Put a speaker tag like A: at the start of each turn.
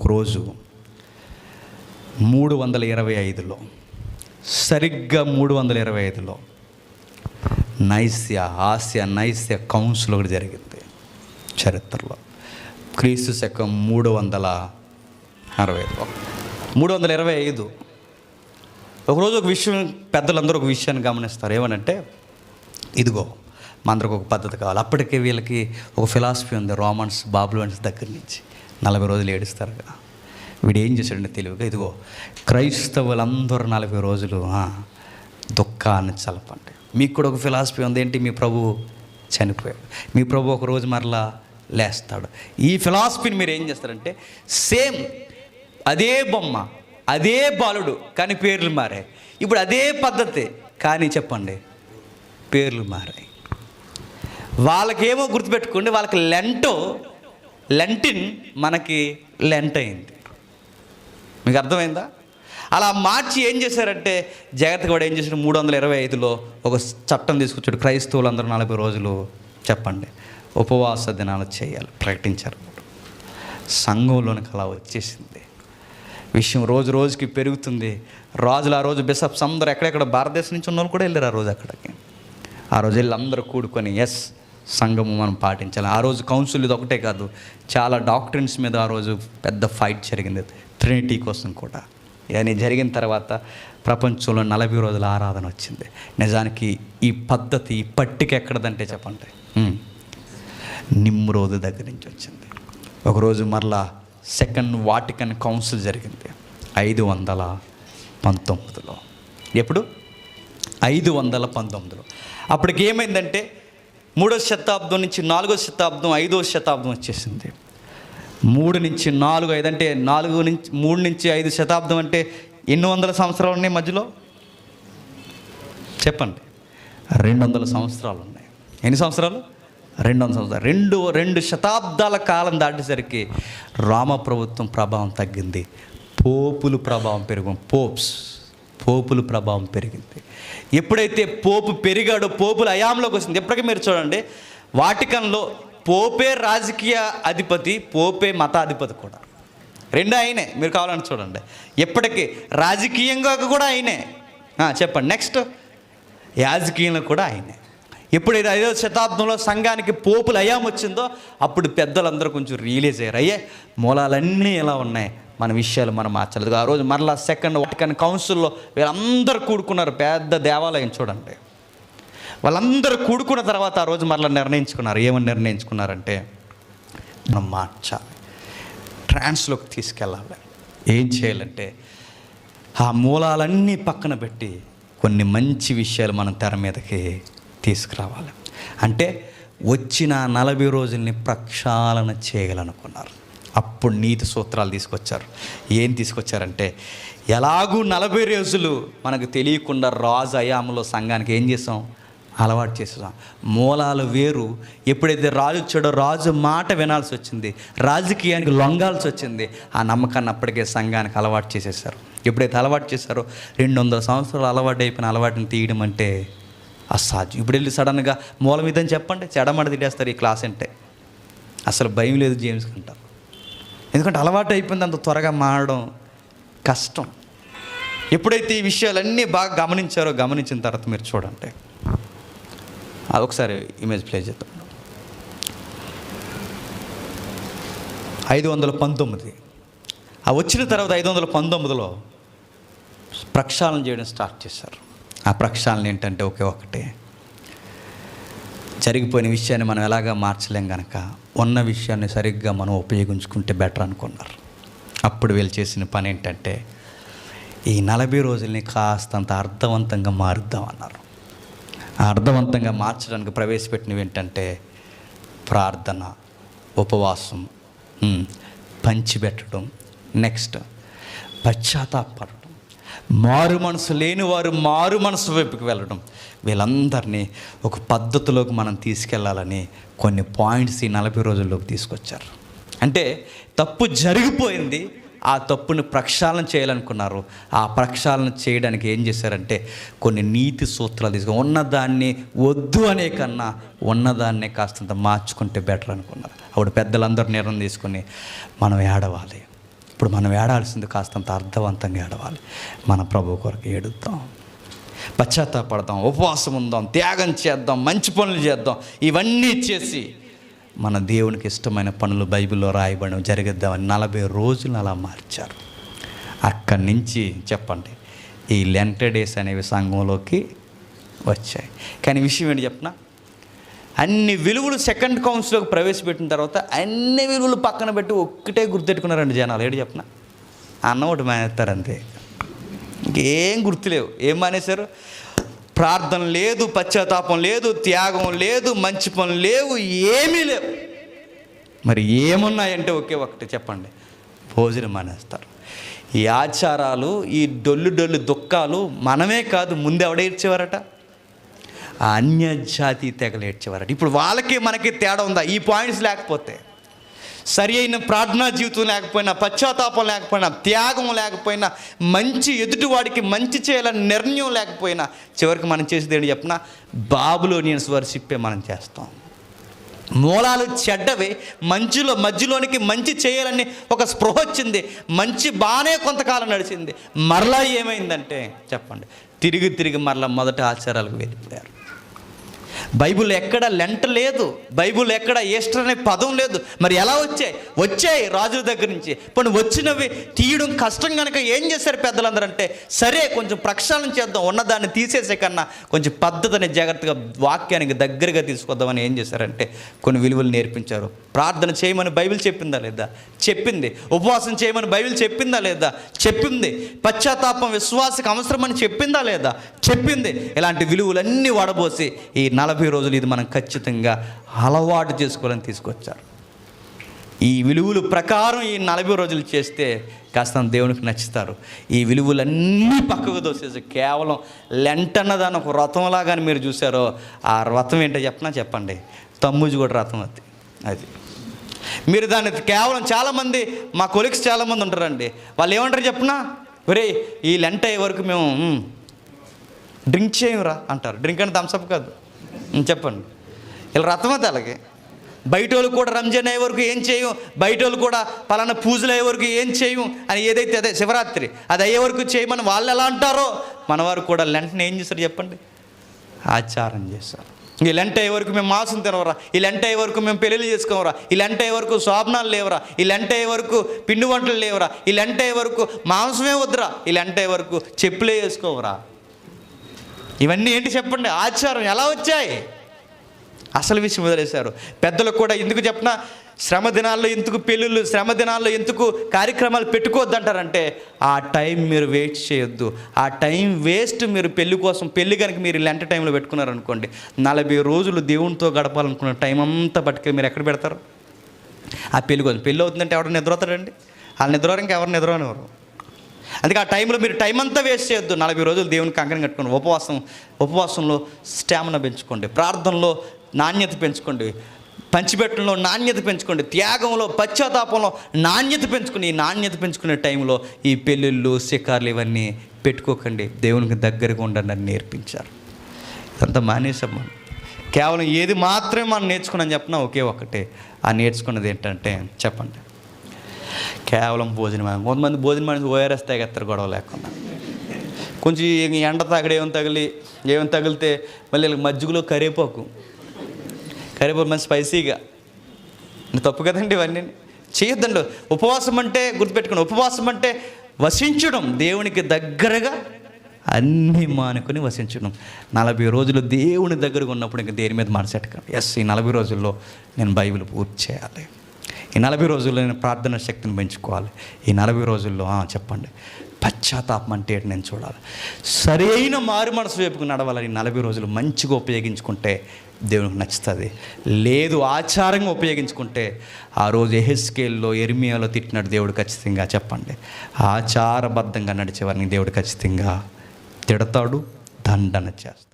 A: ఒకరోజు మూడు వందల ఇరవై ఐదులో సరిగ్గా మూడు వందల ఇరవై ఐదులో నైస్య హాస్య నైస్య కౌన్సిల్ ఒకటి జరిగింది చరిత్రలో. క్రీస్తు శకం మూడు వందల అరవై ఐదు మూడు వందల ఇరవై ఐదు. ఒకరోజు ఒక విషయం పెద్దలందరూ ఒక విషయాన్ని గమనిస్తారు. ఏమనంటే ఇదిగో మా అందరికి ఒక పద్ధతి కావాలి. అప్పటికే వీళ్ళకి ఒక ఫిలాసఫీ ఉంది రోమన్స్ బాబులోన్స్ దగ్గర నుంచి. నలభై రోజులు ఏడుస్తారు కదా. వీడు ఏం చేశాడంటే తెలివిగా ఇదిగో క్రైస్తవులందరూ నలభై రోజులు దుఃఖాన్ని చలపండి మీకు కూడా ఒక ఫిలాసఫీ ఉంది ఏంటి? మీ ప్రభు చనిపోయాడు. మీ ప్రభు ఒక రోజు మరలా లేస్తాడు. ఈ ఫిలాసఫీని మీరు ఏం చేస్తారంటే సేమ్ అదే బొమ్మ అదే బాలుడు కానీ పేర్లు మారాయి. ఇప్పుడు అదే పద్ధతి కానీ చెప్పండి పేర్లు మారాయి. వాళ్ళకేమో గుర్తుపెట్టుకోండి వాళ్ళకి లెంటో లెంటిన్ మనకి లెంట్ అయింది. మీకు అర్థమైందా? అలా మార్చి ఏం చేశారంటే జగత్ కూడా ఏం చేశాడు? మూడు వందల ఇరవై ఐదులో ఒక చట్టం తీసుకొచ్చాడు. క్రైస్తవులందరూ నలభై రోజులు చెప్పండి. ఉపవాస దినాలు చేయాలి. ప్రకటించారు. సంఘంలోనికి అలా వచ్చేసింది. విషయం రోజు రోజుకి పెరుగుతుంది. రాజులు ఆ రోజు బిషప్స్ అందరూ ఎక్కడెక్కడ? భారతదేశం నుంచి ఉన్న వాళ్ళు కూడా వెళ్ళారు ఆ రోజు అక్కడికి. ఆ రోజు వెళ్ళి అందరూ కూడుకొని ఎస్ సంఘము మనం పాటించాలి. ఆ రోజు కౌన్సిల్ ఇది ఒకటే కాదు. చాలా డాక్టర్స్ మీద ఆ రోజు పెద్ద ఫైట్ జరిగింది. ట్రినిటీ కోసం కూడా. ఇవన్నీ జరిగిన తర్వాత ప్రపంచంలో నలభై రోజుల ఆరాధన వచ్చింది. నిజానికి ఈ పద్ధతి ఈ పట్టిక ఎక్కడదంటే చెప్పండి. ఉమ్. దగ్గర నుంచి వచ్చింది. ఒకరోజు మరలా సెకండ్ వాటికన్ కౌన్సిల్ జరిగింది. ఐదు వందల పంతొమ్మిదిలో. ఎప్పుడు? ఐదు వందల పంతొమ్మిదిలో. అప్పటికి ఏమైందంటే మూడో శతాబ్దం నుంచి నాలుగో శతాబ్దం ఐదో శతాబ్దం వచ్చేసింది. మూడు నుంచి నాలుగు ఐదు అంటే నాలుగు నుంచి మూడు నుంచి ఐదు శతాబ్దం అంటే ఎన్ని వందల సంవత్సరాలు ఉన్నాయి మధ్యలో? చెప్పండి. రెండు వందల సంవత్సరాలు ఉన్నాయి. ఎన్ని సంవత్సరాలు? రెండు వందల సంవత్సరాలు. రెండు రెండు శతాబ్దాల కాలం దాటేసరికి రామ ప్రభుత్వం ప్రభావం తగ్గింది. పోపులు ప్రభావం పెరుగు పోప్స్. పోపులు ప్రభావం పెరిగింది. ఎప్పుడైతే పోపు పెరిగాడో పోపుల అయాంలోకి వస్తుంది ఎప్పటికీ మీరు చూడండి వాటికంలో పోపే రాజకీయ అధిపతి పోపే మతాధిపతి కూడా. రెండు ఆయనే మీరు కావాలని చూడండి. ఎప్పటికీ రాజకీయంగా కూడా ఆయనే చెప్పండి నెక్స్ట్. యాజకీయంలో కూడా ఆయనే ఎప్పుడైతే ఐదో శతాబ్దంలో సంఘానికి పోపులు అయాం వచ్చిందో అప్పుడు పెద్దలందరూ కొంచెం రియలైజ్ అయ్యారు. అయ్యే మూలాలన్నీ ఎలా ఉన్నాయి? మన విషయాలు మనం మార్చలేదు. ఆ రోజు మరలా సెకండ్ వాటికన్ కౌన్సిల్లో వీళ్ళందరూ కూడుకున్నారు పెద్ద దేవాలయం చూడండి. వాళ్ళందరూ కూడుకున్న తర్వాత ఆ రోజు మరలా నిర్ణయించుకున్నారు. ఏమని నిర్ణయించుకున్నారంటే మనం మార్చాలి. ట్రాన్స్లోకి తీసుకెళ్ళాలి. ఏం చేయాలంటే ఆ మూలాలన్నీ పక్కన పెట్టి కొన్ని మంచి విషయాలు మనం తెర మీదకి తీసుకురావాలి. అంటే వచ్చిన నలభై రోజుల్ని ప్రక్షాళన చేయాలనుకున్నారు. అప్పుడు నీతి సూత్రాలు తీసుకొచ్చారు. ఏం తీసుకొచ్చారంటే ఎలాగూ నలభై రోజులు మనకు తెలియకుండా రాజు అయాములో సంఘానికి ఏం చేసాం? అలవాటు చేసేసాం. మూలాలు వేరు. ఎప్పుడైతే రాజు వచ్చాడో రాజు మాట వినాల్సి వచ్చింది. రాజకీయానికి లొంగాల్సి వచ్చింది. ఆ నమ్మకాన్ని అప్పటికే సంఘానికి అలవాటు చేసేసారు. ఎప్పుడైతే అలవాటు చేశారో రెండు వందల సంవత్సరాలు అలవాటు అయిపోయిన అలవాటుని తీయడం అంటే అసాధ్యం. ఇప్పుడు వెళ్ళి సడన్గా మూలం ఇదని చెప్పండి చెడమడ తిట్టేస్తారు ఈ క్లాస్ అంటే. అసలు భయం లేదు జేమ్స్ అంటారు. ఎందుకంటే అలవాటు అయిపోయింది అంత త్వరగా మారడం కష్టం. ఎప్పుడైతే ఈ విషయాలన్నీ బాగా గమనించారో గమనించిన తర్వాత మీరు చూడండి. అది ఒకసారి ఇమేజ్ ప్లే చేద్దాం. ఐదు వందల పంతొమ్మిది. ఆ వచ్చిన తర్వాత ఐదు వందల పంతొమ్మిదిలో ప్రక్షాళన చేయడం స్టార్ట్ చేశారు. ఆ ప్రక్షాళన ఏంటంటే ఒకే ఒకటే. జరిగిపోయిన విషయాన్ని మనం ఎలాగా మార్చలేం కనుక ఉన్న విషయాన్ని సరిగ్గా మనం ఉపయోగించుకుంటే బెటర్ అనుకున్నారు. అప్పుడు వీళ్ళు చేసిన పని ఏంటంటే ఈ నలభై రోజుల్ని కాస్తంత అర్థవంతంగా మారుద్దాం అన్నారు. అర్థవంతంగా మార్చడానికి ప్రవేశపెట్టినవి ఏంటంటే ప్రార్థన ఉపవాసం పంచిపెట్టడం నెక్స్ట్ పశ్చాత్తాపడం మారు మనసు లేని వారు మారు మనసు వైపుకి వెళ్ళడం. వీళ్ళందరినీ ఒక పద్ధతిలోకి మనం తీసుకెళ్ళాలని కొన్ని పాయింట్స్ ఈ నలభై రోజుల్లోకి తీసుకొచ్చారు. అంటే తప్పు జరిగిపోయింది ఆ తప్పుని ప్రక్షాళన చేయాలనుకున్నారు. ఆ ప్రక్షాళన చేయడానికి ఏం చేశారంటే కొన్ని నీతి సూత్రాలు తీసుకుని ఉన్నదాన్ని వద్దు అనే కన్నా ఉన్నదాన్నే కాస్తంత మార్చుకుంటే బెటర్ అనుకున్నారు. అప్పుడు పెద్దలందరూ నిర్ణయం తీసుకుని మనం ఏడవాలి. ఇప్పుడు మనం ఏడాల్సింది కాస్తంత అర్థవంతంగా ఏడవాలి. మన ప్రభు కొరకు ఏడుద్దాం. పశ్చాత్తాపడదాం ఉపవాసం ఉందాం త్యాగం చేద్దాం మంచి పనులు చేద్దాం ఇవన్నీ చేసి మన దేవునికి ఇష్టమైన పనులు బైబిల్లో రాయబడడం జరిగిద్దామని నలభై రోజులు అలా మార్చారు. అక్కడి నుంచి చెప్పండి ఈ లెంటర్ డేస్ అనేవి సంఘంలోకి వచ్చాయి. కానీ విషయం ఏంటి చెప్పనా? అన్ని విలువలు సెకండ్ కౌన్సిల్లోకి ప్రవేశపెట్టిన తర్వాత అన్ని విలువలు పక్కన పెట్టి ఒక్కటే గుర్తెట్టుకున్నారండి జనాలు. ఏడు చెప్పిన? అన్న ఒకటి మానేస్తారు అంతే ఇంకేం గుర్తులేవు. ఏం మానేశారు? ప్రార్థన లేదు పశ్చాత్తాపం లేదు త్యాగం లేదు మంచి పనులు లేవు ఏమీ లేవు. మరి ఏమున్నాయంటే ఒకే ఒకటి చెప్పండి. భోజనం మానేస్తారు. ఈ ఆచారాలు ఈ డొల్లు డొల్లు దుఃఖాలు మనమే కాదు ముందు ఎవడ ఇచ్చేవారట ఆ తెగ జాతి ఇప్పుడు వాళ్ళకి మనకి తేడా ఉందా? ఈ పాయింట్స్ లేకపోతే. సరి అయిన ప్రార్థనా జీవితం లేకపోయినా పశ్చాత్తాపం లేకపోయినా త్యాగం లేకపోయినా మంచి ఎదుటివాడికి మంచి చేయాలని నిర్ణయం లేకపోయినా చివరికి మనం చేసేది ఏంటి చెప్పిన? బాబులోనియన్స్ వర్షిప్పే మనం చేస్తాం. మూలాలు చెడ్డవి మంచులో మధ్యలోనికి మంచి చేయాలని ఒక స్పృహ వచ్చింది. మంచి బాగానే కొంతకాలం నడిచింది. మరలా ఏమైందంటే చెప్పండి. తిరిగి తిరిగి మరలా మొదట ఆచారాలకు వెళ్ళిపోయారు బైబుల్ ఎక్కడ లెంట లేదు బైబుల్ ఎక్కడ ఈస్టర్ అనే పదం లేదు. మరి ఎలా వచ్చాయి వచ్చాయి రాజుల దగ్గర నుంచి. ఇప్పుడు వచ్చినవి తీయడం కష్టం కనుక ఏం చేశారు పెద్దలందరూ అంటే సరే కొంచెం ప్రక్షాళన చేద్దాం ఉన్నదాన్ని తీసేసే కన్నా కొంచెం పద్ధతిని జాగ్రత్తగా వాక్యానికి దగ్గరగా తీసుకొద్దామని ఏం చేశారంటే కొన్ని విలువలు నేర్పించారు. ప్రార్థన చేయమని బైబిల్ చెప్పిందా లేదా? చెప్పింది. ఉపవాసం చేయమని బైబిల్ చెప్పిందా లేదా? చెప్పింది. పశ్చాత్తాపం విశ్వాసకు అవసరమని చెప్పిందా లేదా? చెప్పింది. ఇలాంటి విలువలన్నీ వడబోసి ఈ నలభై నలభై రోజులు ఇది మనం ఖచ్చితంగా అలవాటు చేసుకోవాలని తీసుకొచ్చారు. ఈ విలువలు ప్రకారం ఈ నలభై రోజులు చేస్తే కాస్త దేవునికి నచ్చుతారు. ఈ విలువలన్నీ పక్కకు దోసేసి కేవలం లెంటన్నదాని ఒక వ్రతంలాగాని మీరు చూసారో ఆ వ్రతం ఏంటో చెప్పనా? చెప్పండి. తమ్ముజు కూడా రథం అది. అది. మీరు దాన్ని కేవలం చాలామంది మా కొలిక్స్ చాలామంది ఉంటారండి. వాళ్ళు ఏమంటారు చెప్పనా? ఒరే ఈ లెంట అయ్యే వరకు మేము డ్రింక్ చేయంరా అంటారు. డ్రింక్ అంటే థమ్స్అప్ కాదు. చెప్పండి. ఇలా రథం అది అలాగే? బయట వాళ్ళు కూడా రంజాన్ అయ్యే వరకు ఏం చేయం? బయట వాళ్ళు కూడా పలానా పూజలు అయ్యే వరకు ఏం చేయం? అని ఏదైతే అదే శివరాత్రి అది అయ్యే వరకు చేయమని వాళ్ళు ఎలా అంటారో మనవారు కూడా లెంటనే ఏం చేస్తారు చెప్పండి? ఆచారం చేస్తారు. ఈ లెంట అయ్యే వరకు మేము మాంసం తినవరా? ఈ లెంట అయ్యే వరకు మేము పెళ్ళిళ్ళు చేసుకోవరా? ఈ లెంట అయ్యే వరకు శోభనాలు లేవరా? ఈ లెంట అయ్యే వరకు పిండి వంటలు లేవరా? ఈ లెంట అయ్యే వరకు మాంసమే వద్దురా? ఈ లెంట అయ్యే వరకు చెప్పులే వేసుకోవరా? ఇవన్నీ ఏంటి చెప్పండి? ఆచారం ఎలా వచ్చాయి? అసలు విషయం వదిలేశారు. పెద్దలకు కూడా ఎందుకు చెప్పిన శ్రమ దినాల్లో ఎందుకు పెళ్ళిళ్ళు శ్రమ దినాల్లో ఎందుకు కార్యక్రమాలు పెట్టుకోవద్దు అంటారంటే ఆ టైం మీరు వేస్ట్ చేయొద్దు. ఆ టైం వేస్ట్ మీరు పెళ్ళి కోసం పెళ్ళి కనుక మీరు ఇలాంటి టైంలో పెట్టుకున్నారనుకోండి నలభై రోజులు దేవునితో గడపాలనుకున్న టైం అంతా పట్టుకెళ్ళి మీరు ఎక్కడ పెడతారు? ఆ పెళ్ళి కోసం. పెళ్ళి అవుతుందంటే ఎవరు నిద్రపోతాడండి? వాళ్ళు నిద్రవారు ఇంకా ఎవరు నిద్రపోనివ్వరు. అందుకే ఆ టైంలో మీరు టైం అంతా వేస్ట్ చేయొద్దు. నలభై రోజులు దేవుని కంకణం కట్టుకోండి. ఉపవాసం ఉపవాసంలో స్టామినా పెంచుకోండి. ప్రార్థనలో నాణ్యత పెంచుకోండి. పంచిపెట్టడంలో నాణ్యత పెంచుకోండి. త్యాగంలో పశ్చాత్తాపంలో నాణ్యత పెంచుకుని ఈ నాణ్యత పెంచుకునే టైంలో ఈ పెళ్ళిళ్ళు శిఖార్లు ఇవన్నీ పెట్టుకోకండి. దేవునికి దగ్గరగా ఉండండి అని నేర్పించారు. ఇదంతా మానేసాం మనం కేవలం ఏది మాత్రమే మనం నేర్చుకున్నాం చెప్పినా ఒకే ఒక్కటే. ఆ నేర్చుకున్నది ఏంటంటే చెప్పండి. కేవలం భోజనం కొంతమంది భోజనం అనేది ఓఆర్ఎస్ తాగేస్తారు గొడవ లేకుండా. కొంచెం ఎండ తాగడి ఏమైనా తగిలి ఏమైనా తగిలితే మళ్ళీ వీళ్ళకి మజ్జిగలో కరివేపాకు. కరేపాకు మంచి స్పైసీగా. తప్పు కదండి ఇవన్నీ? చేయొద్దండి. ఉపవాసం అంటే గుర్తుపెట్టుకోండి ఉపవాసం అంటే వసించడం. దేవునికి దగ్గరగా అన్నీ మానుకొని వసించడం. నలభై రోజులు దేవుని దగ్గరగా ఉన్నప్పుడు ఇంకా దేని మీద మనసెట్టకండి ఎస్ ఈ నలభై రోజుల్లో నేను బైబిల్ పూర్తి చేయాలి. ఈ నలభై రోజుల్లో నేను ప్రార్థన శక్తిని పెంచుకోవాలి. ఈ నలభై రోజుల్లో చెప్పండి. పశ్చాత్తాపం అంటే ఏంటి నేను చూడాలి. సరైన మారు మనసు వైపుకు నడవాలని ఈ నలభై రోజులు మంచిగా ఉపయోగించుకుంటే దేవునికి నచ్చుతుంది. లేదు ఆచారంగా ఉపయోగించుకుంటే ఆ రోజు ఎహెస్కేల్లో ఎర్మియాలో తిట్టినట్టు దేవుడు ఖచ్చితంగా చెప్పండి. ఆచారబద్ధంగా నడిచేవారిని దేవుడు ఖచ్చితంగా తిడతాడు దండన చేస్తాడు.